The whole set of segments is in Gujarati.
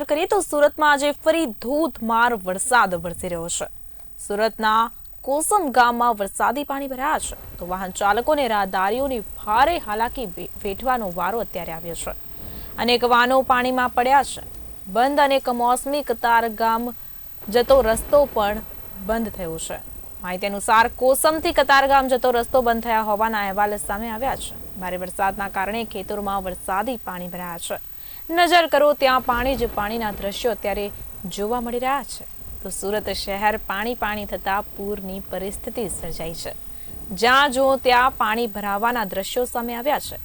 કરીએ તો સુરતમાં આજે ફરી ધોધમાર વરસાદ વરસી રહ્યો છે. સુરતના કોસમ ગામમાં વરસાદી પાણી ભરાયા છે. તો વાહન ચાલકોને રાહદારીઓની ભારે હાલાકી વેઠવાનો વારો અત્યારે આવ્યો છે. અનેક વાહનો પાણીમાં પડ્યા છે. બંધ અને કમોસમી કતાર ગામ જતો રસ્તો પણ બંધ થયો છે. માહિતી અનુસાર કોસમથી કતારગામ જતો રસ્તો બંધ થયા હોવાના અહેવાલ સામે આવ્યા છે. ભારે વરસાદના કારણે ખેતરોમાં વરસાદી પાણી ભરાયા છે. નજર કરો, ત્યાં પાણી જ પાણીના દ્રશ્યો અત્યારે જોવા મળી રહ્યા છે. તો સુરત શહેર પાણી પાણી થતા પૂરની પરિસ્થિતિ સર્જાઈ છે. જ્યાં જો ત્યાં પાણી ભરાવાના દ્રશ્યો સામે આવ્યા છે.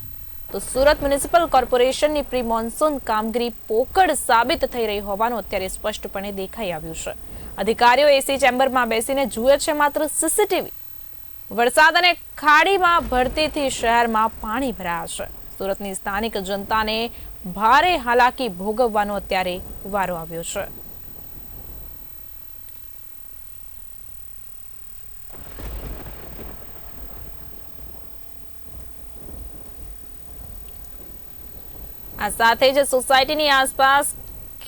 તો સુરત મ્યુનિસિપલ કોર્પોરેશનની પ્રી મોન્સૂન કામગીરી પોકળ સાબિત થઈ રહી હોવાનું અત્યારે સ્પષ્ટપણે દેખાઈ આવ્યું છે. અધિકારીઓ એસી ચેમ્બરમાં બેસીને જુએ છે માત્ર સીસીટીવી. વરસાદ અને ખાડીમાં ભરતીથી શહેરમાં પાણી ભરાયા છે. સુરતની સ્થાનિક જનતાને ભારે હાલાકી ભોગવવાનો અત્યારે વારો આવ્યો છે. આ સાથે જ સોસાયટીની આસપાસ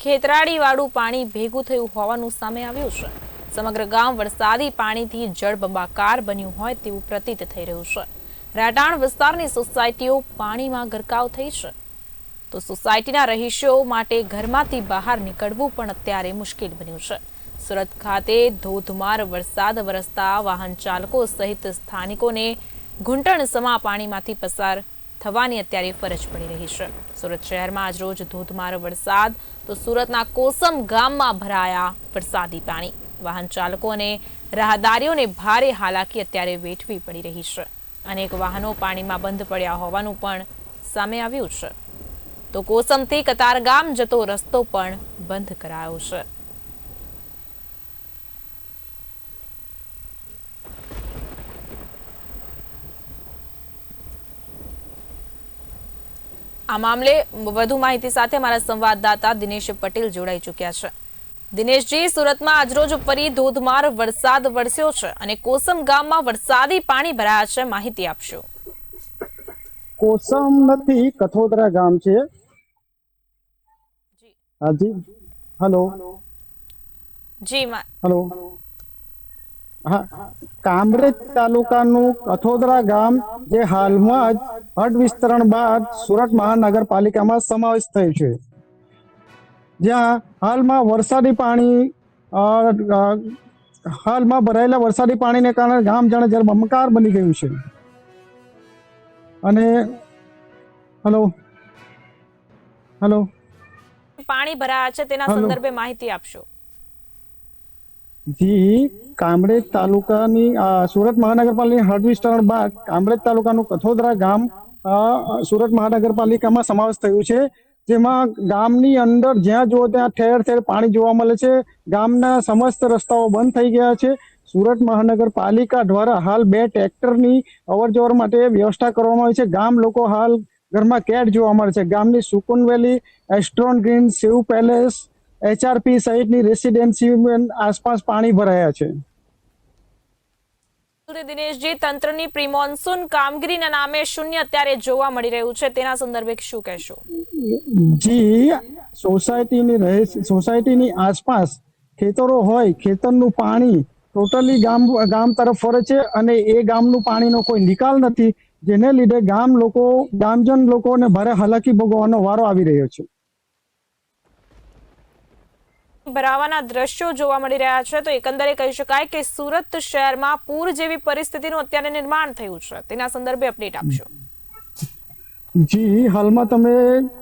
ખેતરાડીવાળું પાણી ભેગું થયું હોવાનું સામે આવ્યું છે. સમગ્ર ગામ વરસાદી પાણીથી જળબંબાકાર બન્યું હોય તેવું પ્રતીત થઈ રહ્યું છે. રાટાણ વિસ્તારની સોસાયટીઓ પાણીમાં ગરકાવ થઈ છે. તો સોસાયટીના રહીશો માટે ઘરમાંથી બહાર નીકળવું પણ અત્યારે મુશ્કેલ બન્યું છે. સુરત ખાતે ધોધમાર વરસાદ વરસતા વાહન ચાલકો સહિત સ્થાનિકોને ઘૂંટણ સમા પાણીમાંથી પસાર થવાની અત્યારે ફરજ પડી રહી છે. સુરત શહેરમાં આજરોજ ધોધમાર વરસાદ, તો સુરતના કોસમ ગામમાં ભરાયા વરસાદી પાણી. વાહન ચાલકો અને રાહદારીઓને ભારે હાલાકી અત્યારે વેઠવી પડી રહી છે. અનેક વાહનો પાણીમાં બંધ પડ્યા હોવાનું પણ સામે આવ્યું છે. તો કોસમથી કતારગામ જતો રસ્તો પણ બંધ કરાયો છે. આ મામલે વધુ માહિતી સાથે મારા સંવાદદાતા દિનેશ પટેલ જોડાઈ ચૂક્યા છે. દિનેશજી સુરતમાં આજરોજ ફરી ધોધમાર વરસાદ વરસ્યો છે અને કોસમ ગામમાં વરસાદી પાણી ભરાયા છે. માહિતી આપશો. કોસમ નથી કથોદરા ગામ છે. હાજી હેલો. જી હેલો. હા. કામરેજ તાલુકાનું કથોદરા ગામ જે હાલમાં જ હદ વિસ્તરણ બાદ સુરત મહાનગરપાલિકામાં સમાવેશ થયું છે. જ્યાં હાલમાં વરસાદી પાણી હાલમાં ભરાયેલા વરસાદી પાણીને કારણે ગામ જાણે જળબંબાકાર બની ગયું છે. અને હલો હલો. પાણી ભરાયા છે તેના સંદર્ભે માહિતી આપશો. જી કામરેજ તાલુકાની સુરત મહાનગરપાલિકા હદ વિસ્તરણ બાદ કામરેજ તાલુકાનું કથોદરા ગામ સુરત મહાનગરપાલિકામાં સમાવેશ થયું છે. જેમાં ગામની અંદર જ્યાં જુઓ ત્યાં ઠેર ઠેર પાણી જોવા મળે છે. ગામના સમસ્ત રસ્તાઓ બંધ થઈ ગયા છે. સુરત મહાનગરપાલિકા દ્વારા હાલ બે ટ્રેક્ટરની અવર જવર માટે વ્યવસ્થા કરવામાં આવી છે. ગામ લોકો હાલ ઘરમાં કેટ જોવા મળે છે. ગામની Sukun valley, Astron green Shiv palace, HRP સહિતની રેસિડેન્સી આસપાસ પાણી ભરાયા છે. દિનેશજી, તંત્રની પ્રી મોન્સૂન કામગીરીના નામે શૂન્ય અત્યારે જોવા મળી રહ્યું છે. તેના સંદર્ભે શું કહેશો? જી, સોસાયટીની રહે, સોસાયટીની આસપાસ ખેતરો હોય, ખેતરનું પાણી ટોટલી ગામ ગામ તરફ ફરે છે અને એ ગામનું પાણીનો કોઈ નિકાલ નથી, જેને લીધે ગામ લોકો, ગામજન લોકોને ભારે હાલાકી ભોગવવાનો વારો આવી રહ્યો છે. ભરાવાના દ્રશ્યો જોવા મળી રહ્યા છે. તો એકંદરે કહી શકાય કે સુરત શહેરમાં પૂર જેવી પરિસ્થિતિનું અત્યારે નિર્માણ થયું છે. તેના સંદર્ભે અપડેટ આપશો. જી, હાલમાં તમે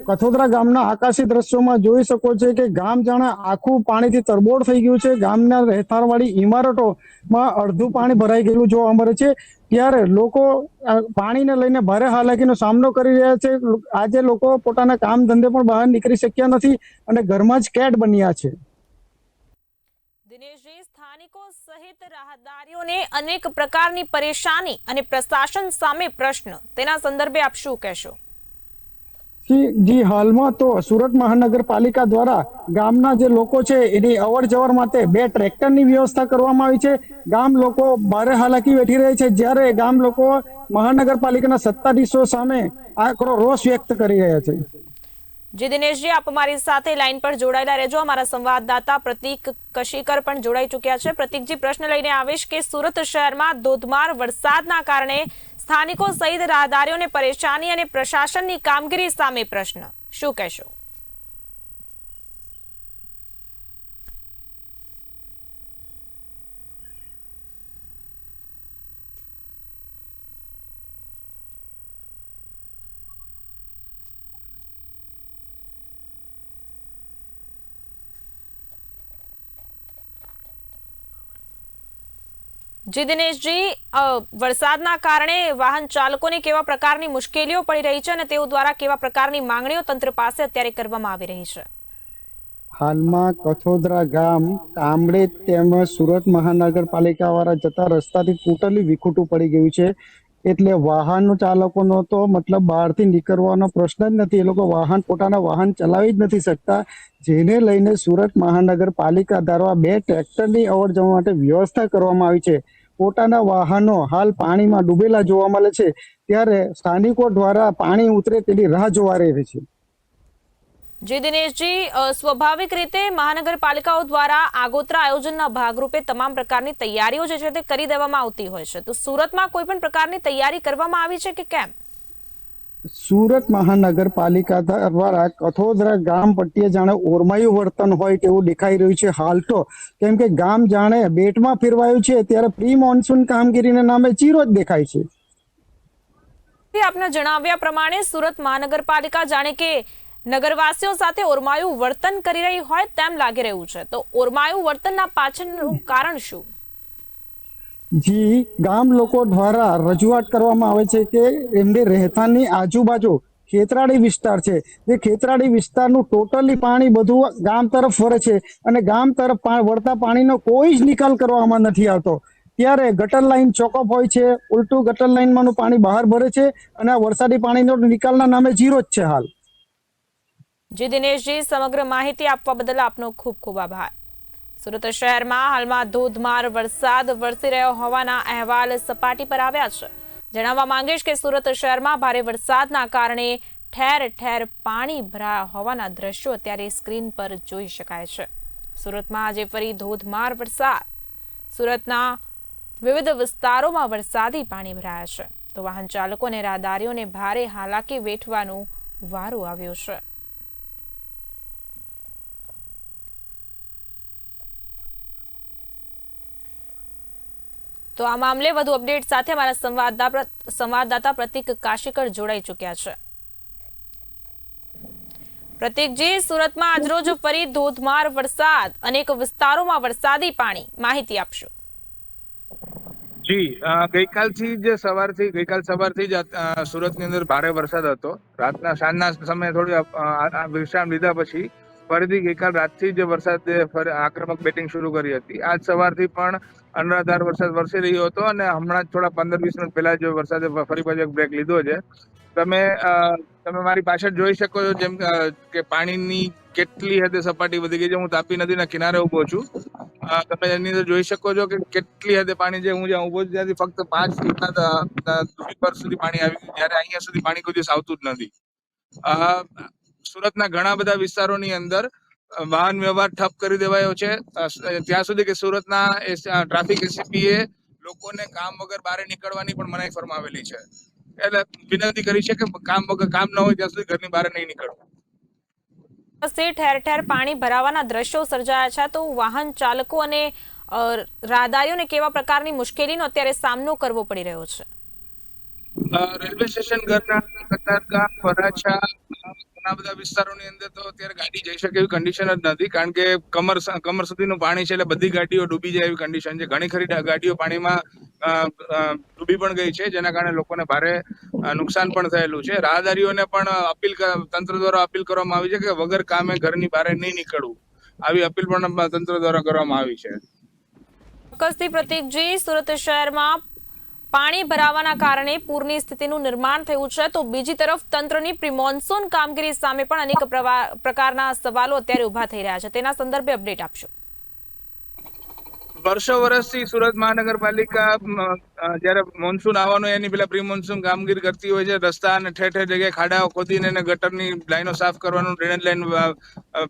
કથોદરા ગામના આકાશી દ્રશ્યોમાં જોઈ શકો છો કે ગામ જાણે આખું પાણીથી તરબોળ થઈ ગયું છે. ગામના રહેઠાણવાળી ઇમારતોમાં અડધું પાણી ભરાઈ ગયેલું જોવા મળે છે. ત્યારે લોકો પાણીને લઈને ભારે હાલાકીનો સામનો કરી રહ્યા છે. આજે લોકો પોતાના કામ ધંધે પણ બહાર નીકળી શક્યા નથી અને ઘરમાં જ કેટ બન્યા છે દિનેશજી સ્થાનિકો સહિત રાહદારીઓને અનેક પ્રકારની પરેશાની અને પ્રશાસન સામે પ્રશ્ન. તેના સંદર્ભે આપ શું કહેશો? જી હાલમાં તો સુરત મહાનગરપાલિકા દ્વારા ગામના જે લોકો છે, એની અવર જવર માટે બે ટ્રેક્ટરની વ્યવસ્થા કરવામાં આવી છે. ગામ લોકો ભારે હાલાકી વેઠી રહી છે. જ્યારે ગામ લોકો મહાનગરપાલિકાના સત્તાધીશો સામે આકરો રોષ વ્યક્ત કરી રહ્યા છે. જી દિનેશજી, આપ અમારી સાથે લાઈન પર જોડાયેલા રહેજો. અમારા સંવાદદાતા પ્રતિક કશીકર પણ જોડાઈ ચૂક્યા છે. પ્રતિકજી, પ્રશ્ન લઈને આવીશ કે સુરત શહેરમાં ધોધમાર વરસાદના કારણે સ્થાનિકો સહિત રાહદારીઓને પરેશાની અને પ્રશાસનની કામગીરી સામે પ્રશ્ન. શું કહેશો? જી દિનેશજી વરસાદના કારણે વાહન ચાલકોને કેવા પ્રકારની મુશ્કેલીઓ પડી રહી છે અને તેઓ દ્વારા કેવા પ્રકારની માંગણીઓ તંત્ર પાસે અત્યારે કરવામાં આવી રહી છે? હાલમાં કથોદરા ગામ કામરેજ તેમજ સુરત મહાનગરપાલિકા વાળા જતા રસ્તાથી ટોટલી વિખૂટું પડી ગયું છે. એટલે વાહન ચાલકોનો તો મતલબ બહારથી નીકળવાનો પ્રશ્ન જ નથી. એ લોકો વાહન, પોતાના વાહન ચલાવી જ નથી શકતા. જેને લઈને સુરત મહાનગરપાલિકા દ્વારા બે ટ્રેક્ટરની અવર જવા માટે વ્યવસ્થા કરવામાં આવી છે. પોતાના વાહનો હાલ પાણીમાં ડૂબેલા જોવા મળે છે. ત્યારે સ્થાનિકો દ્વારા પાણી ઉતરે તેની રાહ જોવા રહી છે. જી દિનેશજી સ્વાભાવિક રીતે મહાનગરપાલિકાઓ દ્વારા આગોતરા આયોજનના ભાગરૂપે તમામ પ્રકારની તૈયારીઓ જે છે તે કરી દેવામાં આવતી હોય છે. તો સુરતમાં કોઈ પણ પ્રકારની તૈયારી કરવામાં આવી છે કે કેમ? સુરત મહાનગરપાલિકા દ્વારા કથોદરા ગામ પટ્ટીએ જાણે ઓરમાયું વર્તન હોય તેવું દેખાઈ રહ્યું છે હાલ તો કેમ કે ગામ જાણે બેટમાં ફેરવાયું છે, ત્યારે પ્રી મોન્સૂન કામગીરીના નામે ચીરો જ દેખાય છે. આપના જણાવ્યા પ્રમાણે સુરત મહાનગરપાલિકા જાણે કે નગરવાસીઓ સાથે ઓરમાયું વર્તન કરી રહી હોય તેમ લાગી રહ્યું છે. તો ઓરમાયું વર્તનના પાછળનું કારણ શું? જી, ગામ લોકો દ્વારા રજૂઆત કરવામાં આવે છે કે એમની રહેઠાણની આજુબાજુ ખેતરાળી વિસ્તાર છે. જે ખેતરાળી વિસ્તારનું ટોટલી પાણી બધું ગામ તરફ વળે છે અને ગામ તરફ વળતા પાણીનો કોઈ જ નિકાલ કરવામાં નથી આવતો. ત્યારે ગટર લાઈન ચોકઅપ હોય છે, ઉલટું ગટર લાઈનમાંનું પાણી બહાર ભરે છે અને આ વરસાદી પાણીનો નિકાલના નામે ઝીરો જ છે હાલ. જી દિનેશજી, સમગ્ર માહિતી આપવા બદલ આપનો ખૂબ ખૂબ આભાર. સુરત શહેરમાં હાલમાં ધોધમાર વરસાદ વરસી રહ્યો હોવાના અહેવાલ સપાટી પર આવ્યા છે. જણાવવા માંગીશ કે સુરત શહેરમાં ભારે વરસાદના કારણે ઠેર ઠેર પાણી ભરાયા હોવાના દ્રશ્યો અત્યારે સ્ક્રીન પર જોઈ શકાય છે. સુરતમાં આજે ફરી ધોધમાર વરસાદ. સુરતના વિવિધ વિસ્તારોમાં વરસાદી પાણી ભરાયા છે. તો વાહન ચાલકો અને રાહદારીઓને ભારે હાલાકી વેઠવાનું વારો આવ્યો છે. તો આ મામલે વધુ અપડેટ સાથે અમારા સંવાદદાતા પ્રતિક કાશીકર જોડાઈ ચૂક્યા છે. પ્રતિકજી, સુરતમાં આજરોજ ફરી ધોધમાર વરસાદ અનેક વિસ્તારોમાં વરસાદી પાણી. માહિતી આપશો. જી ગઈકાલથી જ સવારથી, ગઈકાલ સવારથી જ સુરતની અંદર ભારે વરસાદ હતો. રાતના, સાંજના સમયે થોડી વિશ્રામ લીધા પછી ફરીથી ગઈકાલ રાતથી જ વરસાદ આક્રમક બેટિંગ શરૂ કરી હતી. આજ સવારથી પણ અનરાધાર વરસાદ વરસી રહ્યો હતો અને હમણાં થોડા પંદર વીસ મિનિટ પહેલા જ વરસાદે ફરી પાછો એક બ્રેક લીધો છે. તમે તમે મારી પાછળ જોઈ શકો છો જેમ કે પાણીની કેટલી હદે સપાટી વધી ગઈ છે. હું તાપી નદીના કિનારે ઊભો છું. તમે એની અંદર જોઈ શકો છો કે કેટલી હદે પાણી છે. હું જ્યાં ઊભો છું ત્યાંથી ફક્ત પાંચ ફૂટના દૂરી પર સુધી પાણી આવી ગયું જ્યારે અહીંયા સુધી પાણી કોઈ દિવસ આવતું જ નથી. સુરતના ઘણા બધા વિસ્તારોની અંદર વાહન વ્યવહાર ઠપ કરી દેવાયો છે. ત્યાં સુધી કે સુરતના ટ્રાફિક એસીપીએ લોકોને કામ વગર બહાર નીકળવાની પણ મનાઈ ફરમાવેલી છે. એટલે વિનંતી કરી છે કે કામ વગર કામ ન હોય ત્યાં સુધી ઘરની બહાર નહીં નીકળવું. ઠેર ઠેર પાણી ભરાવાના દ્રશ્યો સર્જાયા છે. તો વાહન ચાલકો અને રાહદારીઓને કેવા પ્રકારની મુશ્કેલીનો અત્યારે સામનો કરવો પડી રહ્યો છે? રેલવે સ્ટેશન ઘરના કતારગામ વરાછા ઘણા બધા વિસ્તારોની અંદર તો અત્યારે ગાડી જઈ શકે એવી કન્ડિશન જ નથી. કારણ કે કમર કમર સુધીનું પાણી છે એટલે બધી ગાડીઓ ડૂબી જાય એવી કન્ડિશન છે. ઘણી ખરી ગાડીઓ પાણીમાં ડૂબી પણ ગઈ છે, જેના કારણે લોકોને ભારે નુકસાન પણ થયેલું છે. રાહદારીઓને પણ અપીલ તંત્ર દ્વારા અપીલ કરવામાં આવી છે કે વગર કામે ઘરની બહાર નહીં નીકળવું. આવી અપીલ પણ તંત્ર દ્વારા કરવામાં આવી છે. પ્રતિકજી સુરત શહેરમાં પાણી ભરાવાના કારણે પૂરની સ્થિતિનું નિર્માણ થયું છે. તો બીજી તરફ તંત્રની પ્રિમોન્સૂન કામગીરી સામે પણ અનેક પ્રકારના સવાલો અત્યારે ઊભા થઈ રહ્યા છે. તેના સંદર્ભે અપડેટ આપશો. વર્ષો વર્ષથી સુરત મહાનગરપાલિકા જ્યારે મોન્સૂન આવવાનું એની પેલા પ્રી મોન્સૂન કામગીરી કરતી હોય છે. રસ્તા અને ઠેર ઠેર જગ્યાએ ખાડાઓ ખોદીને અને ગટરની લાઈનો સાફ કરવાનું, ડ્રેનેજ લાઈન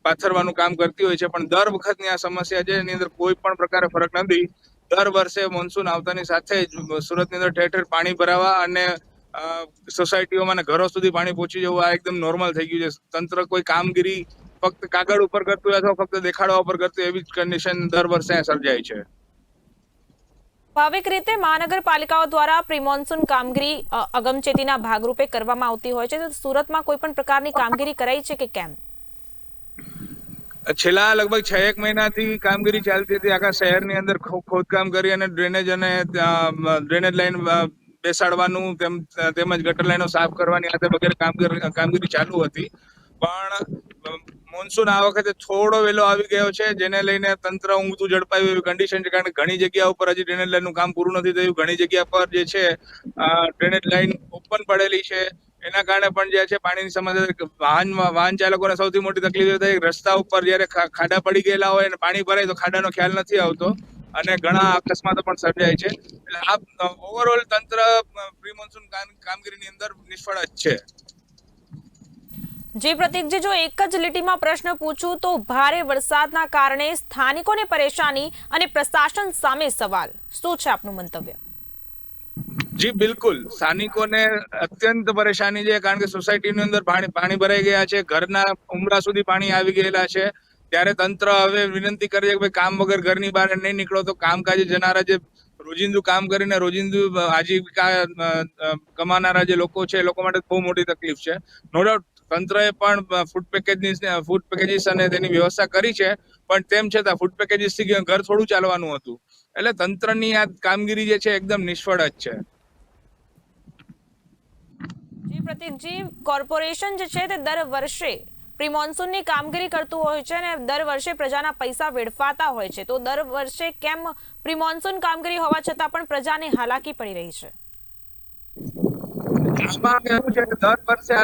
પાથરવાનું કામ કરતી હોય છે. પણ દર વખતની આ સમસ્યા છે, એની અંદર કોઈ પણ પ્રકારે ફરક નથી. દર વર્ષે મોન્સૂન આવતાની સાથે જ સુરતની અંદર ઠેર ઠેર પાણી ભરાવા અને સોસાયટીઓમાં ઘરો સુધી પાણી પહોંચી જવું આ એકદમ નોર્મલ થઈ ગયું છે. તંત્ર કોઈ કામગીરી ફક્ત કાગળ ઉપર કરતું અથવા ફક્ત દેખાડવા ઉપર કરતું એવી જ કન્ડિશન દર વર્ષે સર્જાય છે. સ્વાભાવિક રીતે મહાનગરપાલિકાઓ દ્વારા પ્રિમોન્સૂન કામગીરી અગમચેતીના ભાગરૂપે કરવામાં આવતી હોય છે. તો સુરતમાં કોઈ પણ પ્રકારની કામગીરી કરાઈ છે કે કેમ? છેલ્લા લગભગ છ એક મહિનાથી કામગીરી ચાલતી હતી. આખા શહેરની અંદર ખોદકામ કરી અને ડ્રેનેજ અને ડ્રેનેજ લાઈન બેસાડવાનું, તેમ, તેમજ ગટર લાઈનો સાફ કરવાની આ વગેરે કામગીરી ચાલુ હતી. પણ મોન્સૂન આ વખતે થોડો વેલો આવી ગયો છે, જેને લઈને તંત્ર ઊંઘતું ઝડપાયું એવી કન્ડિશન છે, કારણ કે ઘણી જગ્યા ઉપર હજી ડ્રેનેજ લાઈનનું કામ પૂરું નથી થયું. ઘણી જગ્યા પર જે છે ડ્રેનેજ લાઈન ઓપન પડેલી છે. એના કારણે પણ જે છે પાણીની સમસ્યા વાહન વાહન ચાલકોને સૌથી મોટી તકલીફ એ થાય. રસ્તા ઉપર જયારે ખાડા પડી ગયેલા હોય અને પાણી ભરાય તો ખાડાનો ખ્યાલ નથી આવતો અને ઘણા અકસ્માતો પણ સર્જાય છે. એટલે આ ઓવરઓલ તંત્ર પ્રી મોન્સૂન કામગીરીની અંદર નિષ્ફળ જ છે. જી પ્રતિકજી જો એક જ લીટીમાં પ્રશ્ન પૂછું તો ભારે વરસાદના કારણે સ્થાનિકોને પરેશાની અને પ્રશાસન સામે સવાલ. શું છે આપનું મંતવ્ય? જી, બિલકુલ. સ્થાનિકોને અત્યંત પરેશાની છે, કારણ કે સોસાયટીની અંદર પાણી પાણી ભરાઈ ગયા છે, ઘરના ઉમરા સુધી પાણી આવી ગયેલા છે. ત્યારે તંત્ર હવે વિનંતી કરે છે કે કામ વગર ઘરની બહાર નહીં નીકળો, તો કામકાજે જનારા જે રોજિંદુ કામ કરીને, રોજિંદુ આજીવિકા કમાનારા જે લોકો છે, એ લોકો માટે બહુ મોટી તકલીફ છે. નો ડાઉટ તંત્રએ પણ ફૂડ પેકેજની ફૂડ પેકેજીસ અને તેની વ્યવસ્થા કરી છે. પણ તેમ છતાં ફૂડ પેકેજીસથી ઘર થોડું ચાલવાનું હતું. એટલે તંત્રની આ કામગીરી જે છે, એકદમ નિષ્ફળ જ છે. પ્રતિકજી કોર્પોરેશન જે છે તે દર વર્ષે પ્રી મોન્સૂનની કામગીરી કરતું હોય છે અને દર વર્ષે પ્રજાના પૈસા વેડફાતા હોય છે. તો દર વર્ષે કેમ પ્રી મોન્સૂન કામગીરી હોવા છતાં પણ પ્રજાને હાલાકી પડી રહી છે? દર વર્ષે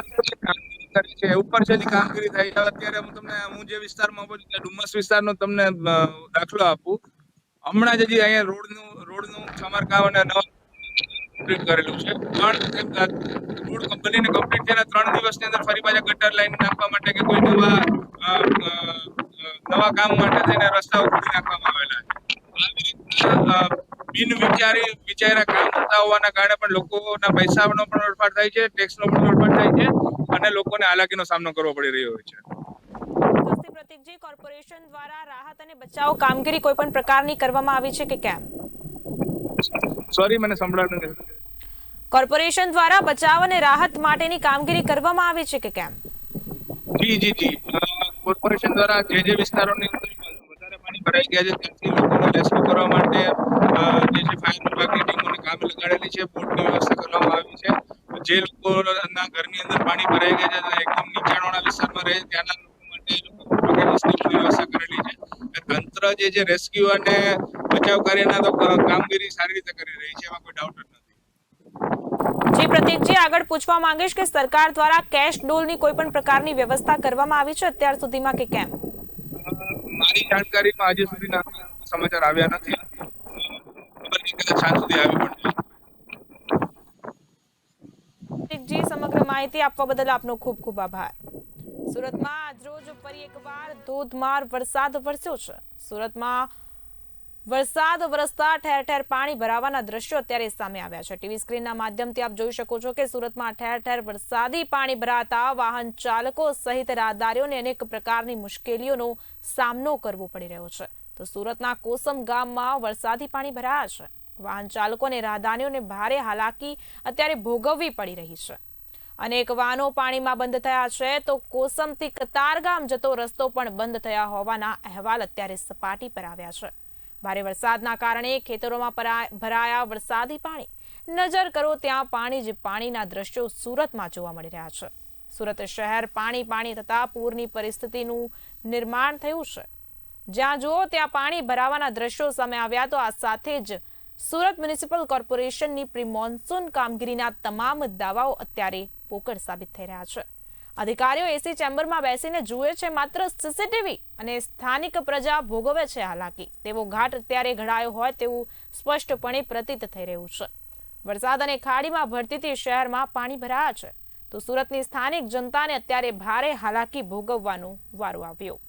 હું જે વિસ્તારમાં ઊભો છું ડુમસ વિસ્તારનો તમને દાખલો આપું. હમણાં જ અહીંયા રોડનું રોડનું સમારકામ અને નવા કમ્પ્લીટ કરેલું છે. ત્રણ રોડ કંપનીને કમ્પ્લીટ થયેલા ત્રણ દિવસની અંદર ફરી પાછા ગટર લાઈન નાખવા માટે કે કોઈ નવા નવા કામ માટે થઈને રસ્તાઓ ખોલી નાખવામાં આવેલા છે. બિન વિચારી, વિચાર્યા કામ થતા હોવાના કારણે પણ લોકોના પૈસાનો પણ વેડફાટ થાય છે ટેક્સનો પણ વેડફાટ થાય છે અને લોકોને હાલાકીનો સામનો કરવો પડી રહ્યો હોય છે. પ્રતિકજી કોર્પોરેશન દ્વારા રાહત અને બચાવ કામગીરી કોઈ પણ પ્રકારની કરવામાં આવી છે કે કેમ? સોરી મને સંભળાતું નથી. કોર્પોરેશન દ્વારા બચાવ અને રાહત માટેની કામગીરી કરવામાં આવી છે કે કેમ? જી જી જી. કોર્પોરેશન દ્વારા જે જે વિસ્તારોની વધારે પાણી ભરાઈ ગયા છે ત્યાંથી લોકોને રેસ્ક્યુ કરવા માટે જે છે ફાયર વિભાગની ટીમોને કામે લગાડેલી છે બોટની વ્યવસ્થા કરવામાં આવી છે. જે લોકોના ઘરની અંદર પાણી ભરાઈ ગયા છે એકદમ નીચાણવાળા વિસ્તારમાં રહે ત્યાંના લોકો માટે લોકો વ્યવસ્થા તંત્ર જે છે રેસ્ક્યુ અને બચાવ કાર્યના તો કામગીરી સારી રીતે કરી રહી છે એમાં કોઈ ડાઉટ જ નથી. જી પ્રતિકજી આગળ પૂછવા માંગીશ કે સરકાર દ્વારા કેશ ડોલની કોઈ પણ પ્રકારની વ્યવસ્થા કરવામાં આવી છે અત્યાર સુધીમાં કે કેમ? મારી જાણકારીમાં હજી સુધીના સમાચાર આવ્યા નથી. ખબર નહીં કદાચ સાંજ સુધી આવી પણ જી સમગ્ર માહિતી આપવા બદલ આપનો ખૂબ ખૂબ આભાર. સુરતમાં આજરોજ ફરી એકવાર ધોધમાર વરસાદ વરસ્યો છે. સુરતમાં વરસાદ, વરસતા ઠેર ઠેર પાણી ભરાવાના દ્રશ્યો અત્યારે સામે આવ્યા છે. ટીવી સ્ક્રીનના માધ્યમથી આપ જોઈ શકો છો કે સુરતમાં ઠેર ઠેર વરસાદી પાણી ભરાતા વાહન ચાલકો સહિત રાહદારીઓને અનેક પ્રકારની મુશ્કેલીઓનો સામનો કરવો પડી રહ્યો છે. તો સુરતના કોસમ ગામમાં વરસાદી પાણી ભરાયા છે. વાહન ચાલકો અને રાહદારીઓને ભારે હાલાકી અત્યારે ભોગવવી પડી રહી છે. અનેક વાહનો પાણીમાં બંધ થયા છે, તો કોસમથી કતારગામ જતો રસ્તો પણ બંધ થયા હોવાના અહેવાલ અત્યારે સપાટી પર આવ્યા છે. ભારે વરસાદના કારણે ખેતરોમાં ભરાયા વરસાદી પાણી. નજર કરો ત્યાં પાણી જ પાણીના દ્રશ્યો સુરતમાં જોવા મળી રહ્યા છે. સુરત શહેર પાણી પાણી થતા પૂરની પરિસ્થિતિનું નિર્માણ થયું છે. જ્યાં જુઓ ત્યાં પાણી ભરાવાના દ્રશ્યો સામે આવ્યા તો આ સાથે જ સુરત મ્યુનિસિપલ કોર્પોરેશનની પ્રી મોન્સૂન કામગીરીના તમામ દાવાઓ અત્યારે પોકળ સાબિત થઈ રહ્યા છે. અધિકારીઓ એસી ચેમ્બરમાં બેસીને જુએ છે, માત્ર સીસીટીવી અને સ્થાનિક પ્રજા ભોગવે છે હાલાકી. તેવો ઘાટ અત્યારે ઘડાયો હોય તેવું સ્પષ્ટપણે પ્રતીત થઈ રહ્યું છે. વરસાદ અને ખાડીમાં ભરતીથી શહેરમાં પાણી ભરાયા છે. તો સુરતની સ્થાનિક જનતાને અત્યારે ભારે હાલાકી ભોગવવાનો વારો આવ્યો.